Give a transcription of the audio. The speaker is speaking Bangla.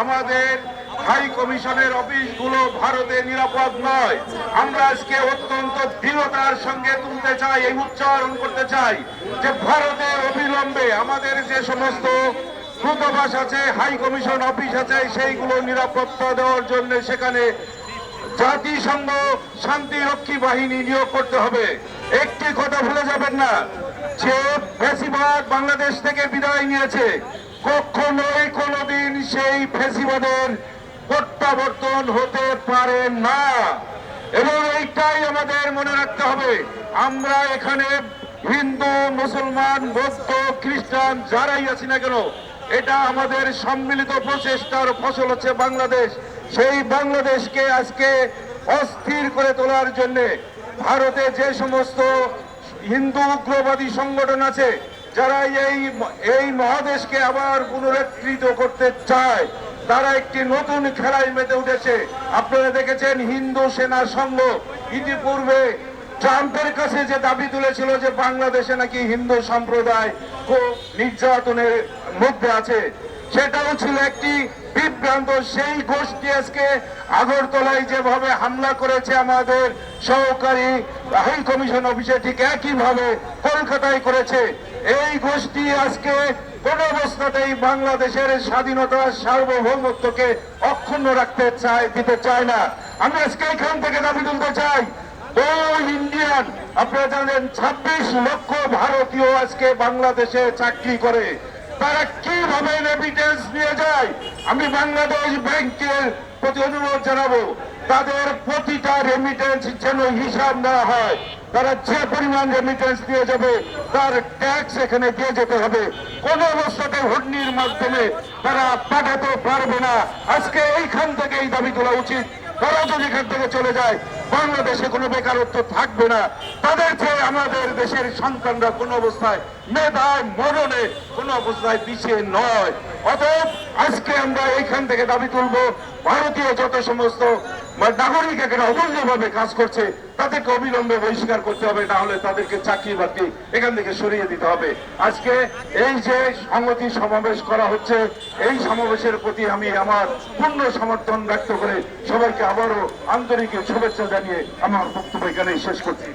আমাদের হাই কমিশনের অফিসগুলো ভারতে নিরাপদ নয়। আমরা আজকে অত্যন্ত দৃঢ়তার সঙ্গে তুলতে চাই, এই উচ্চারণ করতে চাই যে ভারতে অবিলম্বে আমাদের যে সমস্ত দূতাবাস আছে, হাই কমিশন অফিস আছে, সেইগুলো নিরাপত্তা দেওয়ার জন্য সেখানে জাতিসংঘ শান্তিরক্ষী বাহিনী নিয়োগ করতে হবে। একটি কথা ভুলে যাবেন না, যে বেশিরভাগ বাংলাদেশ থেকে বিদায় নিয়েছে। কখনোই কোনোদিন সেই ফেসিবাদের প্রত্যাবর্তন হতে পারে না। এবং এইটাই আমাদের মনে রাখতে হবে। আমরা এখানে হিন্দু, মুসলমান, বৌদ্ধ, খ্রিস্টান যারাই আছি না কেন, এটা আমাদের সম্মিলিত প্রচেষ্টার ফসল হচ্ছে বাংলাদেশ। সেই বাংলাদেশকে আজকে অস্থির করে তোলার জন্যে ভারতে যে সমস্ত হিন্দু উগ্রবাদী সংগঠন আছে যারা এই এই মহাদেশকে আবার পুনরুদ্ধৃত করতে চায়, তারা একটি নতুন খেলায় মেতে উঠেছে। আপনারা দেখেছেন হিন্দু সেনা সংঘ ইতিপূর্বে ট্রাম্পের কাছে যে দাবি তুলেছিল যে বাংলাদেশে নাকি হিন্দু সম্প্রদায় নির্যাতনের মধ্যে আছে, সেটাও ছিল একটি বিভ্রান্ত। সেই গোষ্ঠী আজকে আগরতলায় যেভাবে হামলা করেছে আমাদের সহকারী হাই কমিশন অফিসে ঠিক একইভাবে কলকাতায় করেছে। এই গোষ্ঠী আজকে কোন অবস্থাতেই বাংলাদেশের স্বাধীনতা সার্বভৌমত্বকে অক্ষুণ্ণ রাখতে চায়, দিতে চায় না। আমি আজকে এখান থেকে দাবি তুলতে চাই ইন্ডিয়ান আপনারা জানেন, ছাব্বিশ লক্ষ ভারতীয় আজকে বাংলাদেশে চাকরি করে। তারা কীভাবে রেমিটেন্স নিয়ে যায়? আমি বাংলাদেশ ব্যাংকের প্রতি অনুরোধ জানাব। তাদের প্রতিটা রেমিটেন্স যেন হিসাব নেওয়া হয়। তারা যে পরিমাণ রেমিটেন্স দিয়ে যাবে, তার ট্যাক্স এখানে দিয়ে যেতে হবে। কোন অবস্থাতে হুডনির মাধ্যমে তারা পাঠাতে পারবে না। আজকে এইখান থেকে এই দাবি তোলা উচিত। তারা যদি এখান থেকে চলে যায়, বাংলাদেশে কোনো বেকারত্ব থাকবে না। তাদের চেয়ে আমাদের দেশের সন্তানরা কোনো অবস্থায় মেধায় মরণে, কোনো অবস্থায় পিছিয়ে নয়। অতএব আজকে আমরা এইখান থেকে দাবি তুলব, ভারতীয় যত সমস্ত নাগরিক এখানে অবৈধভাবে কাজ করছে, তাদেরকে অবিলম্বে বহিষ্কার করতে হবে, না হলে তাদেরকে চাকরি বাকরি এখান থেকে সরিয়ে দিতে হবে। আজকে এই যে সংগতি সমাবেশ করা হচ্ছে, এই সমাবেশের প্রতি আমি আমার পূর্ণ সমর্থন ব্যক্ত করে সবাইকে আবারও আন্তরিক শুভেচ্ছা জানিয়ে আমার বক্তব্য এখানেই শেষ করছি।